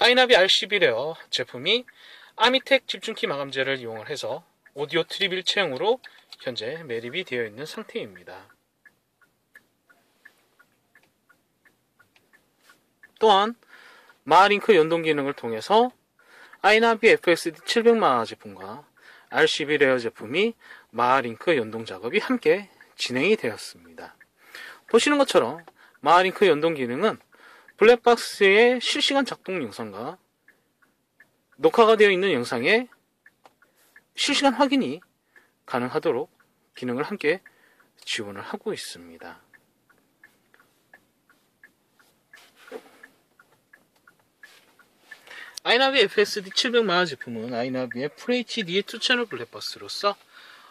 아이나비 R11에어 제품이 아미텍 집중키 마감재를 이용을 해서 오디오 트립 일체형으로 현재 매립이 되어 있는 상태입니다. 또한 마링크 연동 기능을 통해서 아이나비 FXD 700마 제품과 R11 에어 제품이 마링크 연동 작업이 함께 진행이 되었습니다. 보시는 것처럼 마링크 연동 기능은 블랙박스의 실시간 작동 영상과 녹화가 되어 있는 영상의 실시간 확인이 가능하도록 기능을 함께 지원을 하고 있습니다. 아이나비 FSD 700만화 제품은 아이나비의 FHD의 2채널 블랙박스로서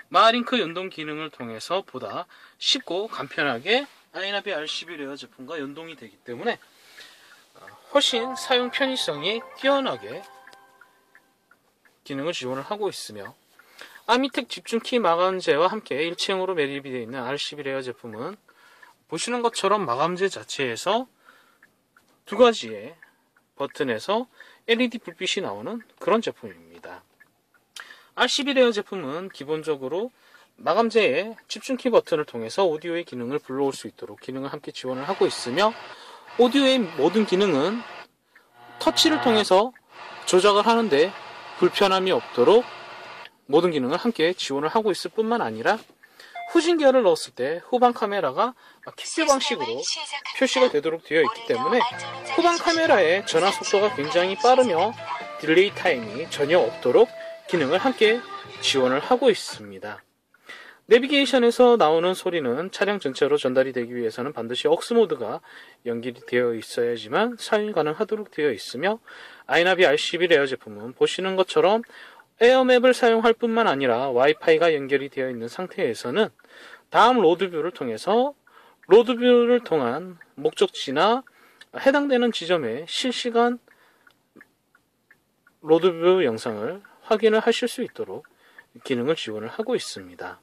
마링크 연동 기능을 통해서 보다 쉽고 간편하게 아이나비 R11 에어 제품과 연동이 되기 때문에 훨씬 사용 편의성이 뛰어나게 기능을 지원을 하고 있으며 아미텍 집중키 마감재와 함께 일체형으로 매립이 되어 있는 R11 에어 제품은 보시는 것처럼 마감재 자체에서 두 가지의 버튼에서 LED 불빛이 나오는 그런 제품입니다. R11 에어 제품은 기본적으로 마감재의 집중키 버튼을 통해서 오디오의 기능을 불러올 수 있도록 기능을 함께 지원을 하고 있으며 오디오의 모든 기능은 터치를 통해서 조작을 하는데 불편함이 없도록 모든 기능을 함께 지원을 하고 있을 뿐만 아니라 후진 기어를 넣었을 때 후방 카메라가 킥스 방식으로 표시가 되도록 되어 있기 때문에 후방 카메라의 전화 속도가 굉장히 빠르며 딜레이 타임이 전혀 없도록 기능을 함께 지원을 하고 있습니다. 내비게이션에서 나오는 소리는 차량 전체로 전달이 되기 위해서는 반드시 억스 모드가 연결이 되어 있어야지만 사용이 가능하도록 되어 있으며 아이나비 R11 에어 제품은 보시는 것처럼 에어맵을 사용할 뿐만 아니라 와이파이가 연결이 되어 있는 상태에서는 다음 로드뷰를 통해서 로드뷰를 통한 목적지나 해당되는 지점에 실시간 로드뷰 영상을 확인을 하실 수 있도록 기능을 지원을 하고 있습니다.